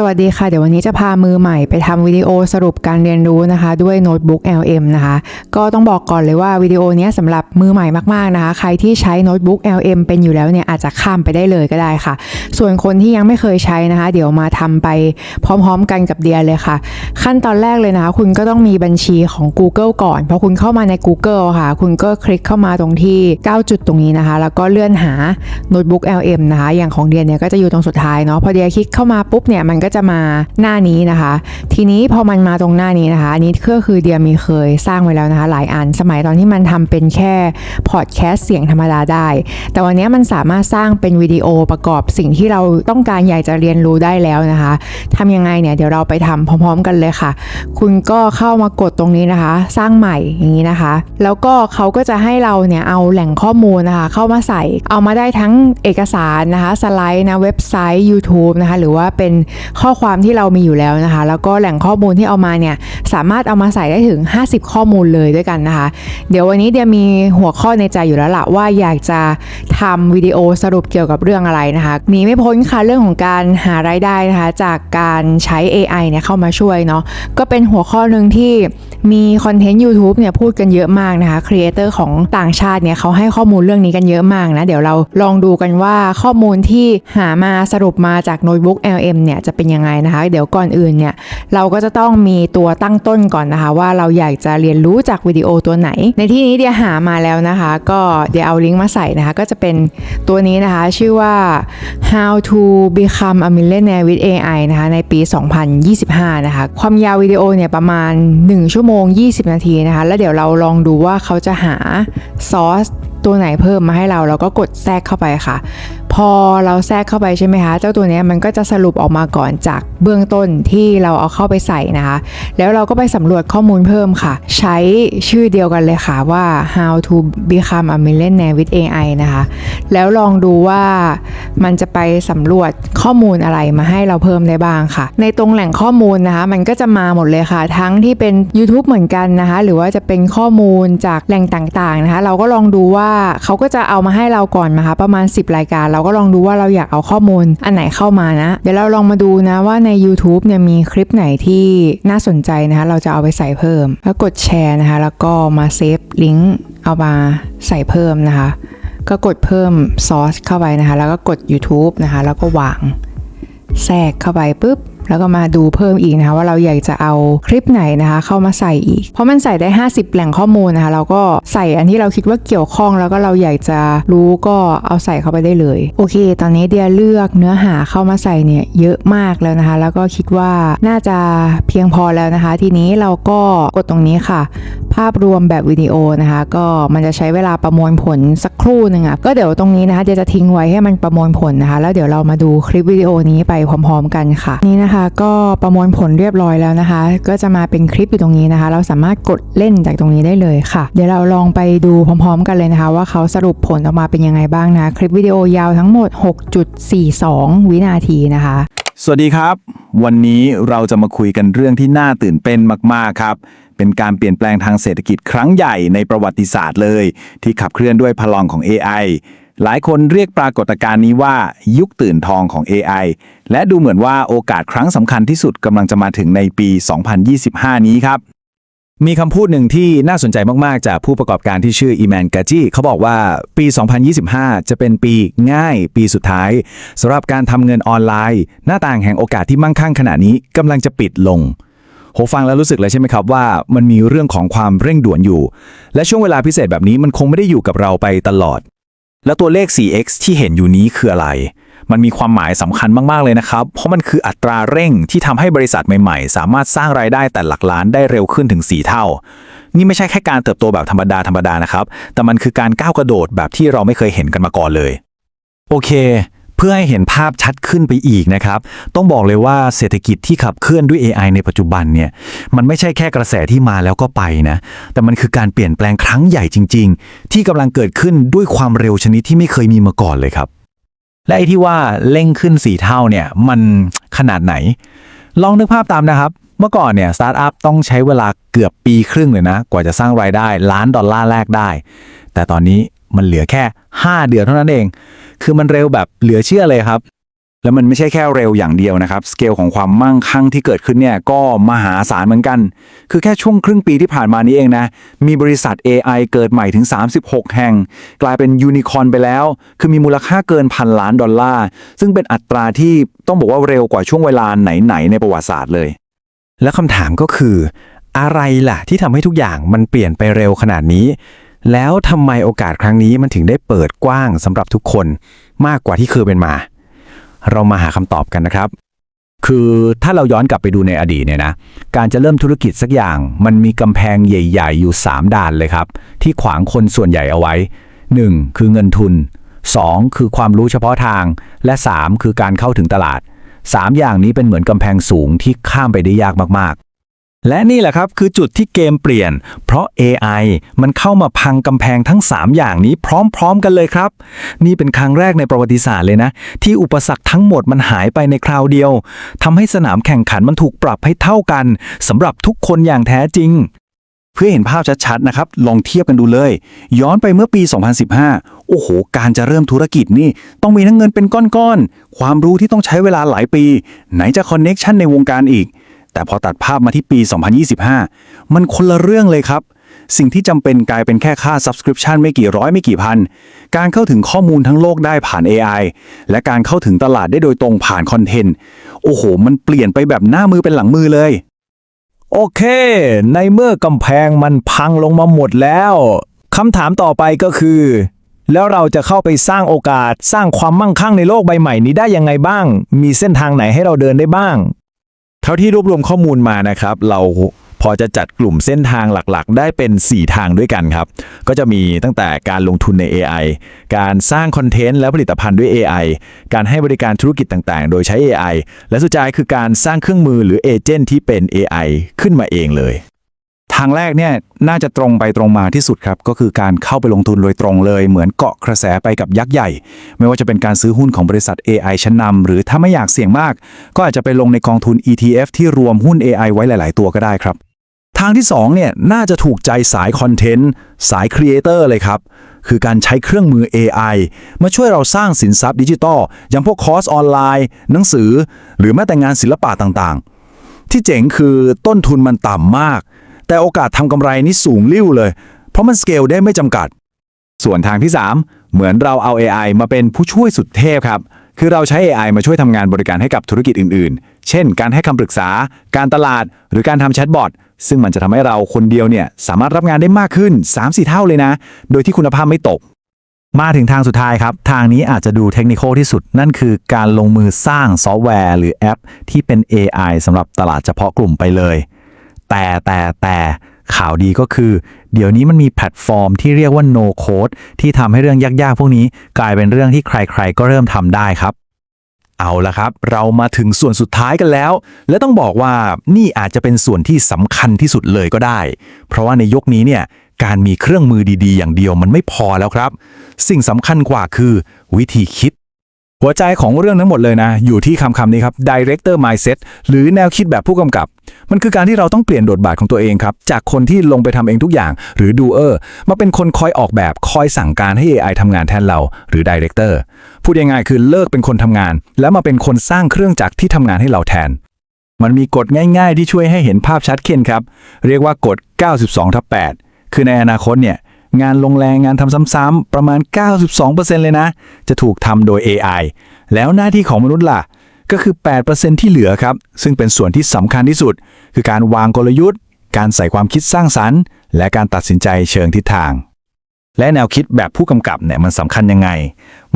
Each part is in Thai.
สวัสดีค่ะ เดี๋ยววันนี้จะพามือใหม่ไปทำวิดีโอสรุปการเรียนรู้นะคะ ด้วยโน้ตบุ๊ก LM นะคะ ก็ต้องบอกก่อนเลยว่าวิดีโอนี้สำหรับมือใหม่มากๆนะคะ ใครที่ใช้โน้ตบุ๊ก LM เป็นอยู่แล้วเนี่ยอาจจะข้ามไปได้เลยก็ได้ค่ะ ส่วนคนที่ยังไม่เคยใช้นะคะ เดี๋ยวมาทำไปพร้อมๆกันกับเดียเลยค่ะ ขั้นตอนแรกเลยนะคะ คุณก็ต้องมีบัญชีของ Google ก่อนพอคุณเข้ามาใน Google ค่ะ คุณก็คลิกเข้ามาตรงที่ 9 จุดตรงนี้นะคะ แล้วก็เลื่อนหาโน้ตบุ๊ก LM นะคะ อย่างของเดียเนี่ยก็จะอยู่ตรงสุดท้ายเนาะพอเดียคลิกเข้ามาปุ๊บเนี่ยมันก็จะมาหน้านี้นะคะ ทีนี้พอมันมาตรงหน้านี้นะคะอันนี้ก็คือเดียมีเคยสร้างไว้แล้วนะคะ หลายอันสมัยตอนที่มันทำเป็นแค่พอดแคสต์เสียงธรรมดาได้ แต่วันนี้มันสามารถสร้างเป็นวิดีโอประกอบสิ่งที่เราต้องการอยากจะเรียนรู้ได้แล้วนะคะทำยังไงเนี่ยเดี๋ยวเราไปทำพร้อม ๆ กันเลยค่ะ คุณก็เข้ามากดตรงนี้นะคะ สร้างใหม่อย่างนี้นะคะ แล้วก็เขาก็จะให้เราเนี่ยเอาแหล่งข้อมูลนะคะ เข้ามาใส่เอามาได้ทั้งเอกสารนะคะ สไลด์นะเว็บไซต์ YouTube นะคะ หรือว่าเป็นข้อความที่เรามีอยู่แล้วนะคะ แล้วก็แหล่งข้อมูลที่เอามาเนี่ยสามารถเอามาใส่ได้ถึง 50 ข้อมูลเลยด้วยกันนะคะ เดี๋ยววันนี้เดียมีหัวข้อในใจอยู่แล้วล่ะว่าอยากจะทำวิดีโอสรุปเกี่ยวกับเรื่องอะไรนะคะหนีไม่พ้นค่ะเรื่องของการหารายได้นะคะจากการใช้ AI เนี่ยเข้ามาช่วยเนาะก็เป็นหัวข้อหนึ่งที่มีคอนเทนต์ YouTube เนี่ยพูดกันเยอะมากนะคะครีเอเตอร์ของต่างชาติเนี่ยเขาให้ข้อมูลเรื่องนี้กันเยอะมากนะเดี๋ยวเราลองดูกันว่าข้อมูลที่หามาสรุปมาจากโน้ตบุ๊ก LM เนี่ยจะเป็นยังไงนะคะ เดี๋ยวก่อนอื่นเนี่ยเราก็จะต้องมีตัวตั้งต้นก่อนนะคะ ว่าเราอยากจะเรียนรู้จากวิดีโอตัวไหน ในที่นี้เดียหามาแล้วนะคะ ก็เดี๋ยวเอาลิงก์มาใส่นะคะ ก็จะเป็นตัวนี้นะคะ ชื่อว่า how to become a millionaire with AI นะคะ ในปี 2025 นะคะ ความยาววิดีโอเนี่ยประมาณ 1 ชั่วโมง 20 นาทีนะคะ แล้วเดี๋ยวเราลองดูว่าเขาจะหาซอส ตัวไหนเพิ่มมาให้เราเราก็กดแทรกเข้าไปค่ะ พอเราแทรกเข้าไปใช่ไหมคะ เจ้าตัวนี้มันก็จะสรุปออกมาก่อนจากเบื้องต้นที่เราเอาเข้าไปใส่นะคะ แล้วเราก็ไปสำรวจข้อมูลเพิ่มค่ะ ใช้ชื่อเดียวกันเลยค่ะว่า how to become a millionaire with AI นะคะ แล้วลองดูว่ามันจะไปสำรวจข้อมูลอะไรมาให้เราเพิ่มได้บ้างค่ะ ในตรงแหล่งข้อมูลนะคะ มันก็จะมาหมดเลยค่ะ ทั้งที่เป็น YouTube เหมือนกันนะคะ หรือว่าจะเป็นข้อมูลจากแหล่งต่างๆนะคะ เราก็ลองดูว่าเขาก็จะเอามาให้เราก่อนนะคะ ประมาณ 10 รายการ เราก็ลองดูว่าเราอยากเอาข้อมูลอันไหนเข้ามานะ เดี๋ยวเราลองมาดูนะว่าใน YouTube เนี่ยมีคลิปไหนที่น่าสนใจนะคะ เราจะเอาไปใส่เพิ่ม แล้วกดแชร์นะคะ แล้วก็มาเซฟลิงก์เอามาใส่เพิ่มนะคะ ก็กดเพิ่มซอสเข้าไปนะคะ แล้วก็กด YouTube นะคะ แล้วก็วางแทรกเข้าไปปุ๊บ แล้วก็มาดูเพิ่มอีกนะคะว่าเราอยากจะเอาคลิปไหนนะคะ เข้ามาใส่อีก เพราะมันใส่ได้ 50 แหล่งข้อมูลนะคะ เราก็ใส่อันที่เราคิดว่าเกี่ยวข้องแล้วก็เราอยากจะรู้ก็เอาใส่เข้าไปได้เลย โอเค ตอนนี้เดียเลือกเนื้อหาเข้ามาใส่เนี่ยเยอะมากแล้วนะคะ แล้วก็คิดว่าน่าจะเพียงพอแล้วนะคะ ทีนี้เราก็กดตรงนี้ค่ะ ภาพรวมแบบวิดีโอนะคะ ก็มันจะใช้เวลาประมวลผลสักครู่หนึ่งอะก็เดี๋ยวตรงนี้นะคะเดี๋ยวจะทิ้งไว้ให้มันประมวลผลนะคะ แล้วเดี๋ยวเรามาดูคลิปวิดีโอนี้ไปพร้อม ๆ กันค่ะ นี่นะคะก็ประมวลผลเรียบร้อยแล้วนะคะ ก็จะมาเป็นคลิปอยู่ตรงนี้นะคะ เราสามารถกดเล่นจากตรงนี้ได้เลยค่ะ เดี๋ยวเราลองไปดูพร้อมๆ กันเลยนะคะ ว่าเขาสรุปผลออกมาเป็นยังไงบ้างนะ คลิปวิดีโอยาวทั้งหมด 6.42 วินาทีนะคะ สวัสดีครับ วันนี้เราจะมาคุยกันเรื่องที่น่าตื่นเต้นมากๆครับเป็นการเปลี่ยนแปลงทางเศรษฐกิจครั้งใหญ่ในประวัติศาสตร์เลย ที่ขับเคลื่อนด้วยพลังของ AI หลายคนเรียกปรากฏการณ์นี้ว่ายุคตื่นทองของ AI และดูเหมือนว่าโอกาสครั้งสำคัญที่สุดกำลังจะมาถึงในปี 2025 นี้ครับ มีคำพูดหนึ่งที่น่าสนใจมาก ๆ จากผู้ประกอบการที่ชื่ออีแมนกาจีเขาบอกว่าปี 2025 จะเป็นปีง่ายปีสุดท้ายสำหรับการทำเงินออนไลน์ หน้าต่างแห่งโอกาสที่มั่งคั่งขณะนี้กำลังจะปิดลงโหฟังแล้วรู้สึกเลยใช่ไหมครับว่ามันมีเรื่องของความเร่งด่วนอยู่ และช่วงเวลาพิเศษแบบนี้มันคงไม่ได้อยู่กับเราไปตลอด แล้วตัวเลข 4x ที่เห็นอยู่นี้คืออะไร มันมีความหมายสำคัญมาก ๆ เลยนะครับ เพราะมันคืออัตราเร่งที่ทำให้บริษัทใหม่ ๆ สามารถสร้างรายได้แต่หลักล้านได้เร็วขึ้นถึง 4 เท่า นี่ไม่ใช่แค่การเติบโตแบบธรรมดา ธรรมดานะครับ แต่มันคือการก้าวกระโดดแบบที่เราไม่เคยเห็นกันมาก่อนเลย โอเค เพื่อให้เห็นภาพชัดขึ้นไปอีกนะครับ ต้องบอกเลยว่าเศรษฐกิจที่ขับเคลื่อนด้วย AI ในปัจจุบันเนี่ยมันไม่ใช่แค่กระแสที่มาแล้วก็ไปนะ แต่มันคือการเปลี่ยนแปลงครั้งใหญ่จริง ๆ ที่กำลังเกิดขึ้นด้วยความเร็วชนิดที่ไม่เคยมีมาก่อนเลยครับ และไอ้ที่ว่าเร่งขึ้น4เท่าเนี่ยมันขนาดไหน ลองนึกภาพตามนะครับเมื่อก่อนเนี่ยสตาร์ทอัพต้องใช้เวลาเกือบปีครึ่งเลยนะ กว่าจะสร้างรายได้ล้านดอลลาร์แรกได้ แต่ตอนนี้มันเหลือแค่ 5 เดือนเท่านั้นเอง คือมันเร็วแบบเหลือเชื่อเลยครับ แล้วมันไม่ใช่แค่เร็วอย่างเดียวนะครับ สเกลของความมั่งคั่งที่เกิดขึ้นเนี่ยก็มหาศาลเหมือนกัน คือแค่ช่วงครึ่งปีที่ผ่านมานี้เองนะ มีบริษัท AI เกิดใหม่ถึง 36 แห่ง กลายเป็นยูนิคอร์นไปแล้ว คือมีมูลค่าเกินพันล้านดอลลาร์ ซึ่งเป็นอัตราที่ต้องบอกว่าเร็วกว่าช่วงเวลาไหนๆในประวัติศาสตร์เลย แล้วคำถามก็คือ อะไรล่ะที่ทำให้ทุกอย่างมันเปลี่ยนไปเร็วขนาดนี้ แล้วทำไมโอกาสครั้งนี้มันถึงได้เปิดกว้างสำหรับทุกคนมากกว่าที่เคยเป็นมา เรามาหาคำตอบกันนะครับ คือถ้าเราย้อนกลับไปดูในอดีตเนี่ยนะ การจะเริ่มธุรกิจสักอย่าง มันมีกำแพงใหญ่ ๆ อยู่ 3 ด่านเลยครับ ที่ขวางคนส่วนใหญ่เอาไว้ 1. คือเงินทุน 2. คือความรู้เฉพาะทาง และ 3. คือการเข้าถึงตลาด 3 อย่างนี้เป็นเหมือนกำแพงสูงที่ข้ามไปได้ยากมาก และนี่แหละครับคือจุดที่เกมเปลี่ยน เพราะ AI มันเข้ามาพังกำแพงทั้ง 3 อย่างนี้พร้อมๆกันเลยครับ นี่เป็นครั้งแรกในประวัติศาสตร์เลยนะ ที่อุปสรรคทั้งหมดมันหายไปในคราวเดียวทำให้สนามแข่งขันมันถูกปรับให้เท่ากันสำหรับทุกคนอย่างแท้จริง เพื่อเห็นภาพชัดๆนะครับ ลองเทียบกันดูเลย ย้อนไปเมื่อปี 2015 โอ้โห การจะเริ่มธุรกิจนี่ ต้องมีทั้งเงินเป็นก้อนๆความรู้ที่ต้องใช้เวลาหลายปี ไหนจะคอนเน็กชันในวงการอีก แต่พอตัดภาพมาที่ปี 2025 มันคนละเรื่องเลยครับ สิ่งที่จำเป็นกลายเป็นแค่ค่า subscription ไม่กี่ร้อยไม่กี่พัน การเข้าถึงข้อมูลทั้งโลกได้ผ่าน AI และการเข้าถึงตลาดได้โดยตรงผ่านคอนเทนต์ โอ้โห มันเปลี่ยนไปแบบหน้ามือเป็นหลังมือเลย โอเค ในเมื่อกำแพงมันพังลงมาหมดแล้วคำถามต่อไปก็คือ แล้วเราจะเข้าไปสร้างโอกาสสร้างความมั่งคั่งในโลกใบใหม่นี้ได้ยังไงบ้าง มีเส้นทางไหนให้เราเดินได้บ้าง เท่าที่รวบรวมข้อมูลมานะครับ เราพอจะจัดกลุ่มเส้นทางหลักๆ ได้เป็น 4 ทางด้วยกันครับ ก็จะมีตั้งแต่การลงทุนใน AI การสร้างคอนเทนต์และผลิตภัณฑ์ด้วย AI การให้บริการธุรกิจต่างๆ โดยใช้ AI และสุดท้ายคือการสร้างเครื่องมือหรือเอเจนต์ที่เป็น AI ขึ้นมาเองเลย ทางแรกเนี่ยน่าจะตรงไปตรงมาที่สุดครับ ก็คือการเข้าไปลงทุนโดยตรงเลย เหมือนเกาะกระแสไปกับยักษ์ใหญ่ ไม่ว่าจะเป็นการซื้อหุ้นของบริษัท AI ชั้นนำหรือถ้าไม่อยากเสี่ยงมาก ก็อาจจะไปลงในกองทุน ETF ที่รวมหุ้น AI ไว้หลาย ๆ ตัวก็ได้ครับ ทางที่2เนี่ยน่าจะถูกใจสายคอนเทนต์สายครีเอเตอร์เลยครับคือการใช้เครื่องมือ AI มาช่วยเราสร้างสินทรัพย์ดิจิทัลอย่างพวกคอร์สออนไลน์ หนังสือ หรือแม้แต่งานศิลปะต่างๆ ที่เจ๋งคือต้นทุนมันต่ำมาก แต่โอกาสทำกำไรนี่สูงลิ่วเลย เพราะมันสเกลได้ไม่จำกัด ส่วนทางที่ 3 เหมือนเราเอา AI มาเป็นผู้ช่วยสุดเทพครับ คือเราใช้ AI มาช่วยทำงานบริการให้กับธุรกิจอื่นๆ เช่น การให้คำปรึกษา การตลาด หรือการทำแชทบอทซึ่งมันจะทำให้เราคนเดียวเนี่ยสามารถรับงานได้มากขึ้น 3-4 เท่าเลยนะ โดยที่คุณภาพไม่ตกมาถึงทางสุดท้ายครับ ทางนี้อาจจะดูเทคนิคที่สุด นั่นคือการลงมือสร้างซอฟต์แวร์ หรือแอป ที่เป็น AI สำหรับตลาดเฉพาะกลุ่มไปเลย แต่แต่แต่ข่าวดีก็คือ เดี๋ยวนี้มันมีแพลตฟอร์มที่เรียกว่า no code ที่ทำให้เรื่องยากๆ พวกนี้ กลายเป็นเรื่องที่ใครๆ ก็เริ่มทำได้ครับ เอาละครับ เรามาถึงส่วนสุดท้ายกันแล้ว และต้องบอกว่านี่อาจจะเป็นส่วนที่สำคัญที่สุดเลยก็ได้ เพราะว่าในยุคนี้เนี่ยการมีเครื่องมือดีๆ อย่างเดียวมันไม่พอแล้วครับ สิ่งสำคัญกว่าคือ วิธีคิด หัวใจของเรื่องทั้งหมดเลยนะ อยู่ที่คำคำนี้ครับ director mindset หรือแนวคิดแบบผู้กำกับ มันคือการที่เราต้องเปลี่ยนบทบาทของตัวเองครับ จากคนที่ลงไปทำเองทุกอย่าง หรือ doer มาเป็นคนคอยออกแบบคอยสั่งการให้ AI ทำงานแทนเราหรือ director พูดยังไงายๆคือเลิกเป็นคนทำงาน แล้วมาเป็นคนสร้างเครื่องจักรที่ทำงานให้เราแทน มันมีกฎง่าย ๆ ที่ช่วยให้เห็นภาพชัดเจนครับ เรียกว่ากฎ 92ทับ8คือในอนาคตเนี่ย งานลงแรงงานทำซ้ำๆประมาณ 92%เลยนะ จะถูกทำโดย AI แล้วหน้าที่ของมนุษย์ล่ะ ก็คือ 8%ที่เหลือครับ ซึ่งเป็นส่วนที่สำคัญที่สุด คือการวางกลยุทธ์ การใส่ความคิดสร้างสรรค์ และการตัดสินใจเชิงทิศทางและแนวคิดแบบผู้กำกับเนี่ยมันสำคัญยังไง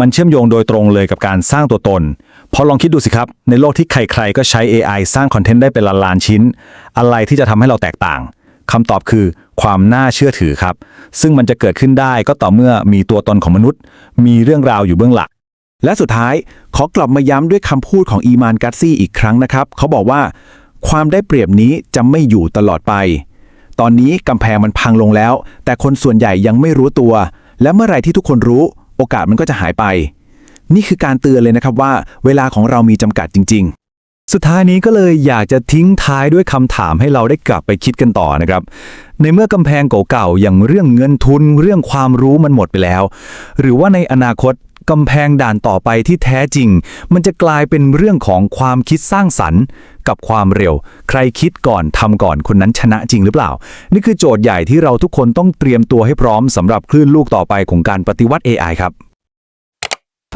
มันเชื่อมโยงโดยตรงเลยกับการสร้างตัวตน เพราะลองคิดดูสิครับ ในโลกที่ใครๆ ก็ใช้ AI สร้างคอนเทนต์ได้เป็นล้านๆชิ้น อะไรที่จะทำให้เราแตกต่างคำตอบคือ ความน่าเชื่อถือครับ ซึ่งมันจะเกิดขึ้นได้ก็ต่อเมื่อมีตัวตนของมนุษย์ มีเรื่องราวอยู่เบื้องหลังและสุดท้ายขอกลับมาย้ำด้วยคำพูดของอีมานกัตซี่อีกครั้งนะครับ เขาบอกว่า ความได้เปรียบนี้จะไม่อยู่ตลอดไป ตอนนี้กำแพงมันพังลงแล้ว แต่คนส่วนใหญ่ยังไม่รู้ตัว และเมื่อไรที่ทุกคนรู้ โอกาสมันก็จะหายไป นี่คือการเตือนเลยนะครับว่า เวลาของเรามีจำกัดจริง ๆ สุดท้ายนี้ก็เลยอยากจะทิ้งท้ายด้วยคำถามให้เราได้กลับไปคิดกันต่อนะครับ ในเมื่อกำแพงเก่าๆอย่างเรื่องเงินทุนเรื่องความรู้มันหมดไปแล้ว หรือว่าในอนาคตกำแพงด่านต่อไปที่แท้จริง มันจะกลายเป็นเรื่องของความคิดสร้างสรรค์กับความเร็ว ใครคิดก่อนทำก่อนคนนั้นชนะจริงหรือเปล่า นี่คือโจทย์ใหญ่ที่เราทุกคนต้องเตรียมตัวให้พร้อมสำหรับคลื่นลูกต่อไปของการปฏิวัติ AI ครับ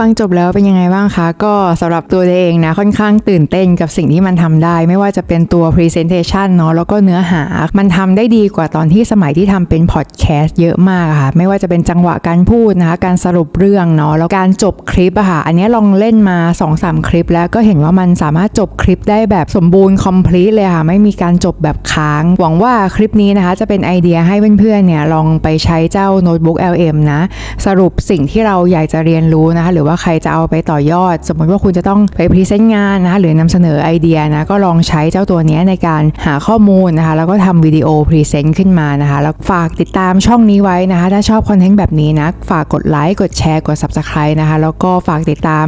ฟังจบแล้วเป็นยังไงบ้างคะ ก็สำหรับตัวเองนะค่อนข้างตื่นเต้นกับสิ่งที่มันทำได้ ไม่ว่าจะเป็นตัว Presentation เนาะแล้วก็เนื้อหา มันทำได้ดีกว่าตอนที่สมัยที่ทำเป็นพอดแคสต์เยอะมากค่ะ ไม่ว่าจะเป็นจังหวะการพูดนะคะการสรุปเรื่องเนาะแล้วการจบคลิปอะค่ะ อันนี้ลองเล่นมา 2-3 คลิป แล้วก็เห็นว่ามันสามารถจบคลิปได้แบบสมบูรณ์ complete เลยค่ะ ไม่มีการจบแบบค้าง หวังว่าคลิปนี้นะคะ จะเป็นไอเดียให้เพื่อนๆเนี่ยลองไปใช้เจ้าโน้ตบุ๊ก LM นะสรุปสิ่งที่เราอยากจะเรียนรู้นะคะหรือว่าใครจะเอาไปต่อยอด สมมติว่าคุณจะต้องไปพรีเซนต์งานนะคะหรือนำเสนอไอเดียนะก็ลองใช้เจ้าตัวนี้ในการหาข้อมูลนะคะแล้วก็ทำวิดีโอพรีเซนต์ขึ้นมานะคะแล้วฝากติดตามช่องนี้ไว้นะคะ ถ้าชอบคอนเทนต์แบบนี้นะฝากกดไลค์กดแชร์กด Subscribe นะคะแล้วก็ฝากติดตาม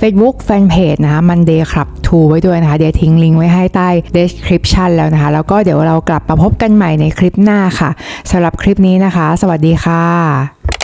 Facebook Fanpage นะคะ Monday Club 2 ไว้ด้วยนะคะเดี๋ยวทิ้งลิงก์ไว้ให้ใต้ description แล้วนะคะ แล้วก็เดี๋ยวเรากลับมาพบกันใหม่ในคลิปหน้าค่ะสำหรับคลิปนี้นะคะ สวัสดีค่ะ